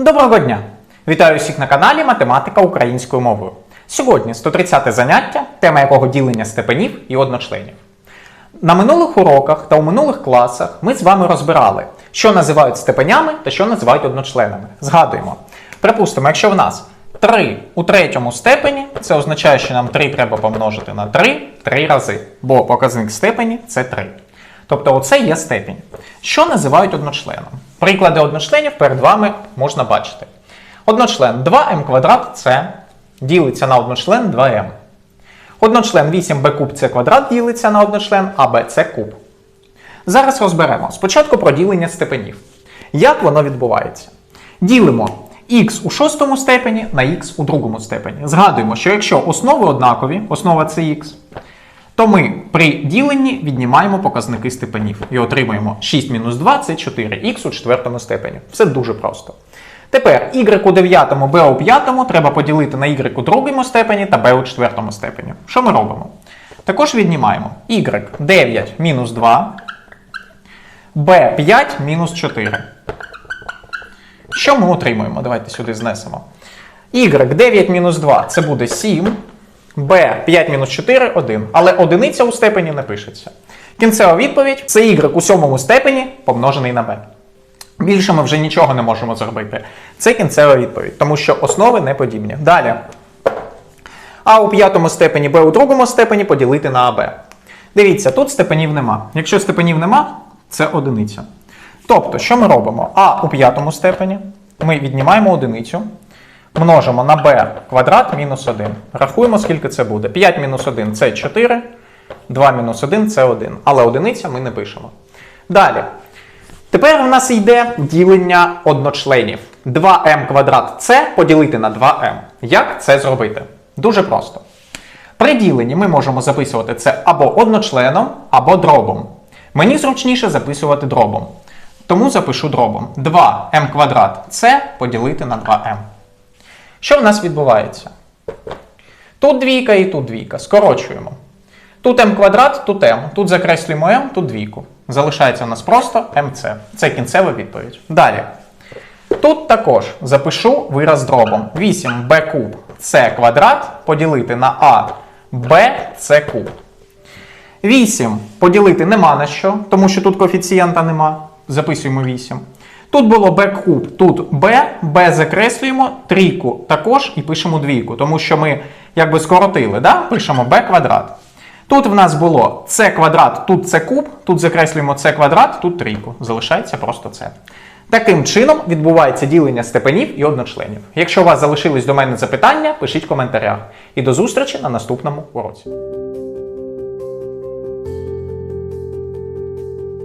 Доброго дня! Вітаю всіх на каналі Математика українською мовою. Сьогодні 130 заняття, тема якого ділення степенів і одночленів. На минулих уроках та у минулих класах ми з вами розбирали, що називають степенями та що називають одночленами. Згадуємо. Припустимо, якщо в нас 3 у третьому степені, це означає, що нам 3 треба помножити на 3 3 рази, бо показник степені це 3. Тобто оце є степінь. Що називають одночленом? Приклади одночленів перед вами можна бачити. Одночлен 2m квадрат це ділиться на одночлен 2m. Одночлен 8b куб це квадрат ділиться на одночлен аб це куб. Зараз розберемо спочатку про ділення степенів. Як воно відбувається? Ділимо х у шостому степені на х у другому степені. Згадуємо, що якщо основи однакові, основа це х, то ми при діленні віднімаємо показники степенів і отримуємо 6 мінус 2 це 4, х у четвертому степені. Все дуже просто. Тепер y у дев'ятому, b у п'ятому треба поділити на y у другому степені та b у четвертому степені. Що ми робимо? Також віднімаємо y 9 мінус 2, b 5 мінус 4. Що ми отримуємо? Давайте сюди знесемо. y 9 мінус 2 це буде 7. B 5 мінус 4 1. Але одиниця у степені не пишеться. Кінцева відповідь це y у сьомому степені помножений на b. Більше ми вже нічого не можемо зробити. Це кінцева відповідь, тому що основи не подібні. Далі. А у п'ятому степені b у другому степені поділити на АБ. Дивіться, тут степенів нема. Якщо степенів нема, це одиниця. Тобто, що ми робимо? А у п'ятому степені ми віднімаємо одиницю, множимо на b квадрат мінус 1. Рахуємо, скільки це буде. 5 мінус 1 це 4, 2 мінус 1 це 1. Але одиниця ми не пишемо. Далі. Тепер в нас йде ділення одночленів. 2m квадрат це поділити на 2m. Як це зробити? Дуже просто. При діленні ми можемо записувати це або одночленом, або дробом. Мені зручніше записувати дробом. Тому запишу дробом. 2m квадрат це поділити на 2m. Що в нас відбувається? Тут двійка і тут двійка. Скорочуємо. Тут m квадрат, тут m. Тут закреслюємо m, тут двійку. Залишається у нас просто mc. Це кінцева відповідь. Далі. Тут також запишу вираз дробом. 8b куб це квадрат поділити на a b це куб. 8 поділити нема на що, тому що тут коефіцієнта нема. Записуємо 8. Тут було b куб, тут b, b закреслюємо, трійку також і пишемо двійку, тому що ми якби скоротили, да? пишемо b квадрат. Тут в нас було c квадрат, тут це куб, тут закреслюємо c квадрат, тут трійку. Залишається просто це. Таким чином відбувається ділення степенів і одночленів. Якщо у вас залишились до мене запитання, пишіть в коментарях. І до зустрічі на наступному уроці.